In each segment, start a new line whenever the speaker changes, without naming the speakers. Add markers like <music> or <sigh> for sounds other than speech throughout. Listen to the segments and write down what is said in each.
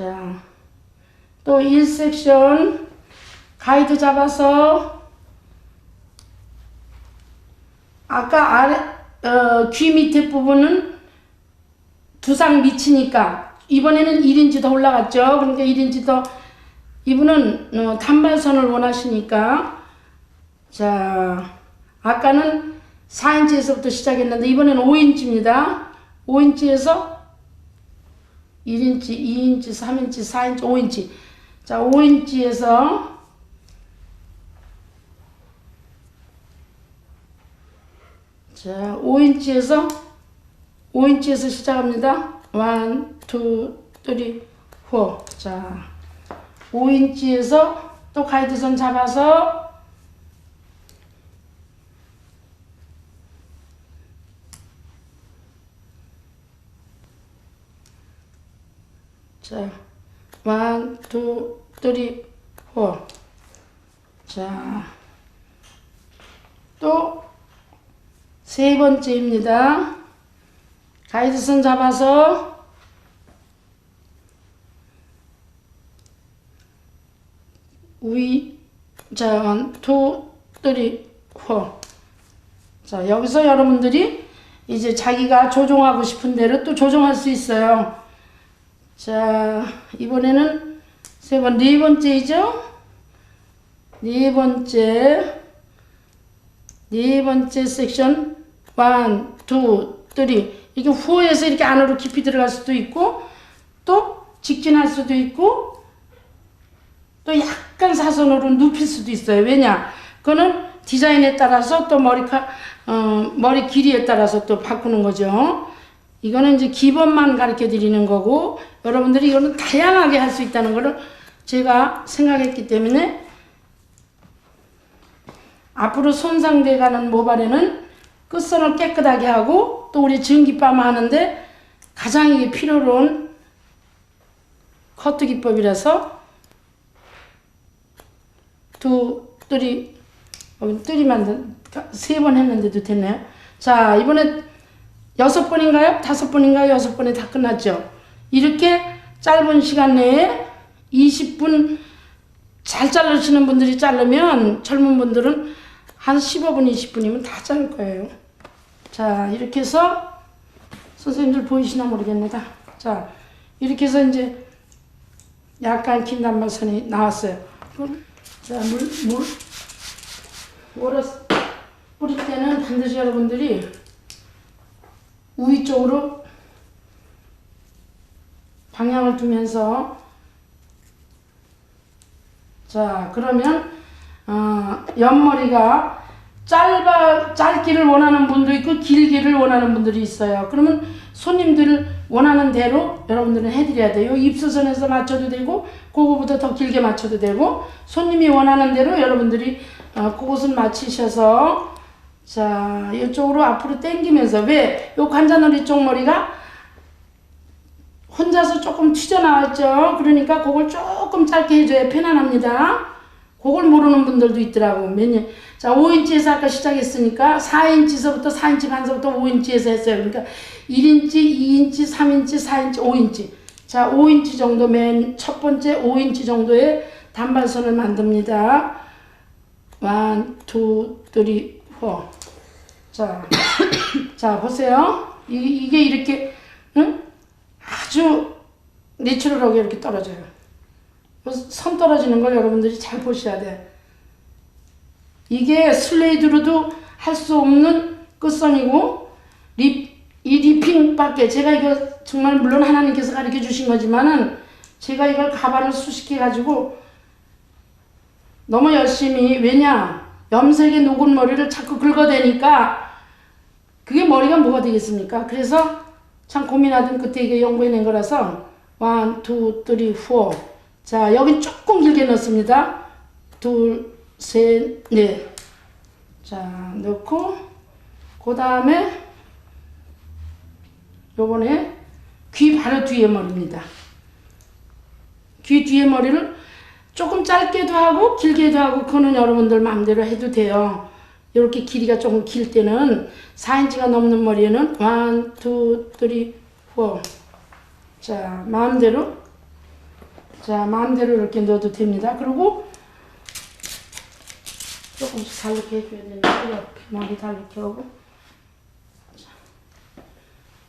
자, 또 1섹션 가이드 잡아서 아까 아래 어, 귀 밑에 부분은 두상 미치니까 이번에는 1인치 더 올라갔죠. 그러니까 1인치 더 이분은 어, 단발선을 원하시니까 자 아까는 4인치에서부터 시작했는데 이번에는 5인치입니다. 5인치에서 1인치, 2인치, 3인치, 4인치, 5인치. 자, 5인치에서 자, 5인치에서 5인치에서 시작합니다. 1, 2, 3, 4. 자, 5인치에서 또 가이드선 잡아서 자, 쓰리, 포. 자, 또 세 번째입니다. 가이드선 잡아서 위, 자, 쓰리, 포. 자, 여기서 여러분들이 이제 자기가 조종하고 싶은 대로 또 조종할 수 있어요. 자, 이번에는 세 번, 네 번째이죠? 네 번째, 네 번째 섹션, 원, 투, 쓰리. 이게 후에서 이렇게 안으로 깊이 들어갈 수도 있고, 또 직진할 수도 있고, 또 약간 사선으로 눕힐 수도 있어요. 왜냐? 그거는 디자인에 따라서 또 머리카, 어, 머리 길이에 따라서 또 바꾸는 거죠. 이거는 이제 기본만 가르쳐 드리는 거고 여러분들이 이거는 다양하게 할 수 있다는 거를 제가 생각했기 때문에 앞으로 손상돼 가는 모발에는 끝선을 깨끗하게 하고 또 우리 전기밤 하는데 가장 이게 필요로운 커트 기법이라서 두, 뜨리, 여기 뜨리만 세번 했는데도 됐네요. 자, 이번에 여섯 번인가요? 다섯 번인가요? 여섯 번에 다 끝났죠. 이렇게 짧은 시간 내에 20분 잘 자르시는 분들이 자르면 젊은 분들은 한 15분, 20분이면 다 자를 거예요. 자, 이렇게 해서 선생님들 보이시나 모르겠습니다. 자, 이렇게 해서 이제 약간 긴 단발선이 나왔어요. 자, 물, 물, 뿌릴 때는 반드시 여러분들이 우위 쪽으로 방향을 두면서 자 그러면 어, 옆머리가 짧아 짧기를 원하는 분도 있고 길기를 원하는 분들이 있어요. 그러면 손님들 원하는 대로 여러분들은 해드려야 돼요. 입수선에서 맞춰도 되고 그거보다 더 길게 맞춰도 되고 손님이 원하는 대로 여러분들이 어, 그것을 맞추셔서 자, 이쪽으로 앞으로 당기면서 왜? 요 관자놀이 쪽 머리가 혼자서 조금 튀어나왔죠. 그러니까 그걸 조금 짧게 해줘야 편안합니다. 그걸 모르는 분들도 있더라고. 몇 년. 자, 5인치에서 아까 시작했으니까 4인치서부터 4인치 반서부터 5인치에서 했어요. 그러니까 1인치, 2인치, 3인치, 4인치, 5인치. 자, 5인치 정도 맨 첫 번째 5인치 정도의 단발선을 만듭니다. 1, 2, 3, 4. 자, <coughs> 자 보세요. 이, 이게 이렇게 응? 아주 내추럴하게 이렇게 떨어져요. 선 떨어지는 걸 여러분들이 잘 보셔야 돼. 이게 슬레이드로도 할 수 없는 끝선이고 립, 이 리핑밖에 제가 이거 정말 물론 하나님께서 가르쳐 주신 거지만은 제가 이걸 가발을 수식해 가지고 너무 열심히 왜냐 염색의 녹은 머리를 자꾸 긁어대니까 그게 머리가 뭐가 되겠습니까? 그래서 참 고민하던 그때 이게 연구해낸 거라서 1, 2, 3, 4 자, 여기 조금 길게 넣습니다. 둘, 셋, 넷. 자, 넣고 그 다음에 요번에 귀 바로 뒤에 머리입니다. 귀 뒤에 머리를 조금 짧게도 하고 길게도 하고 그거는 여러분들 마음대로 해도 돼요. 이렇게 길이가 조금 길 때는 4인치가 넘는 머리에는 1, 2, 3, 4 자, 마음대로 자, 마음대로 이렇게 넣어도 됩니다. 그리고 조금씩 다르게 해줘야 되는데, 옆에 머리 다르게 하고. 자,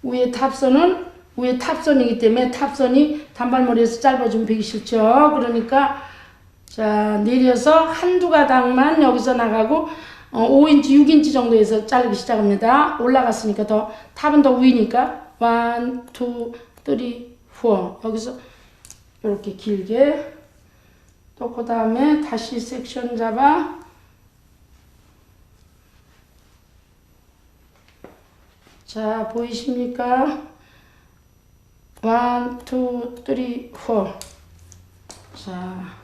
위에 탑선은, 위에 탑선이기 때문에 탑선이 단발머리에서 짧아지면 배기 싫죠. 그러니까, 자, 내려서 한두 가닥만 여기서 나가고, 어, 5인치, 6인치 정도에서 자르기 시작합니다. 올라갔으니까 더, 탑은 더 위니까, 1, 2, 3, 4. 여기서 이렇게 길게 또 그 다음에 다시 섹션 잡아 자 보이십니까? 1, 2, 3, 4 자,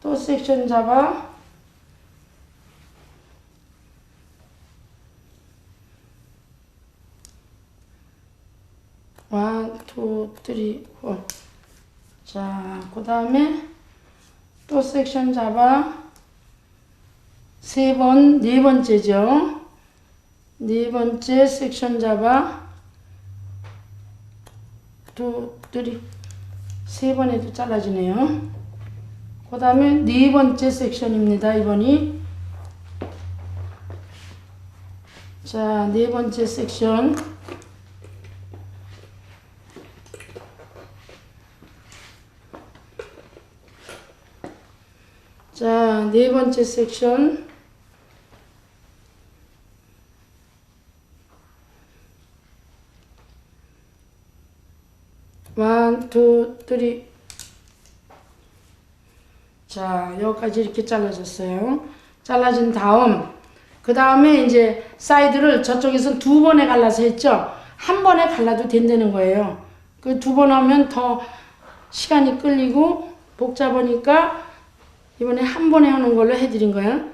또 섹션 잡아 원, 투, 쓰리, 포. 자, 그 다음에 또 섹션 잡아. 세 번, 네 번째죠. 네 번째 섹션 잡아. 투, 쓰리. 세 번에도 잘라지네요. 그 다음에 네 번째 섹션입니다. 이번이. 자, 네 번째 섹션. 자, 네 번째 섹션. 쓰리. 자, 여기까지 이렇게 잘라졌어요. 잘라진 다음, 그 다음에 이제 사이드를 저쪽에서 두 번에 갈라서 했죠? 한 번에 갈라도 된다는 거예요. 그 두 번 하면 더 시간이 끌리고 복잡하니까 이번에 한 번에 하는 걸로 해드린 거야.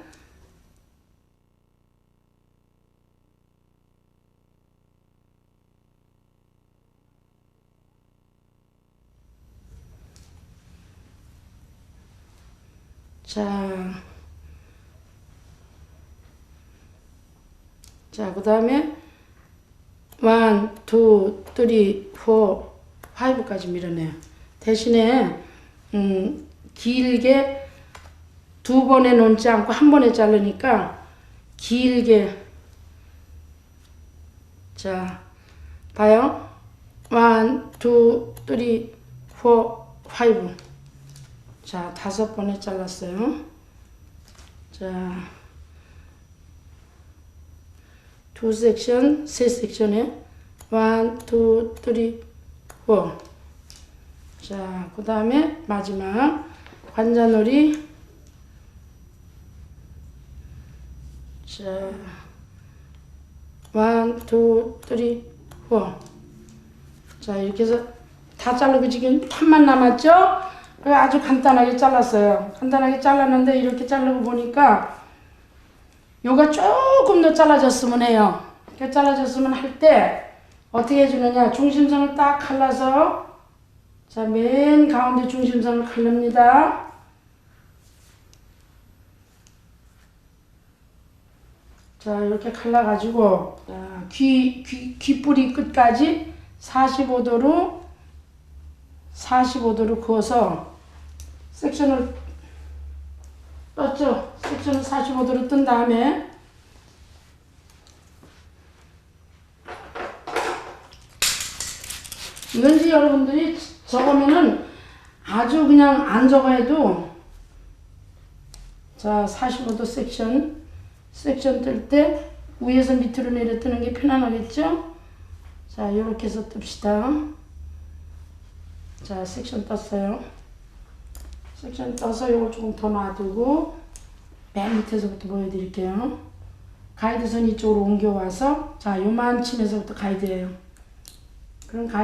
자, 자, 그 다음에 원, 투, 쓰리, 포, 파이브까지 밀어내요. 대신에 음, 길게 두 번에 놓지 않고 한 번에 자르니까 길게. 자 봐요. 원, 투, 쓰리, 포, 파이브 자 다섯 번에 잘랐어요 자 두 섹션, 세 섹션에 원, 투, 쓰리, 포 자, 그 다음에 마지막 관자놀이 자, 원, 투, 쓰리, 포. 자, 이렇게 해서 다 자르고 지금 탑만 남았죠? 아주 간단하게 잘랐어요. 간단하게 잘랐는데 이렇게 자르고 보니까 요가 조금 더 잘라졌으면 해요. 이렇게 잘라졌으면 할 때 어떻게 해주느냐. 중심선을 딱 갈라서 자, 맨 가운데 중심선을 갈릅니다. 자, 이렇게 갈라가지고, 자, 귀, 귀, 귀뿌리 끝까지 45도로, 45도로 그어서 섹션을 떴죠? 섹션을 45도로 뜬 다음에, 이건지 여러분들이 적으면은 아주 그냥 안 적어도 자 45도 섹션 섹션 뜰 때 위에서 밑으로 내려 뜨는 게 편안하겠죠? 자 이렇게 해서 뜹시다 자 섹션 떴어요 섹션 떠서 이걸 조금 더 놔두고 맨 밑에서부터 보여드릴게요. 가이드선 이쪽으로 옮겨와서 자 요만침에서부터 가이드예요. 그럼 가이드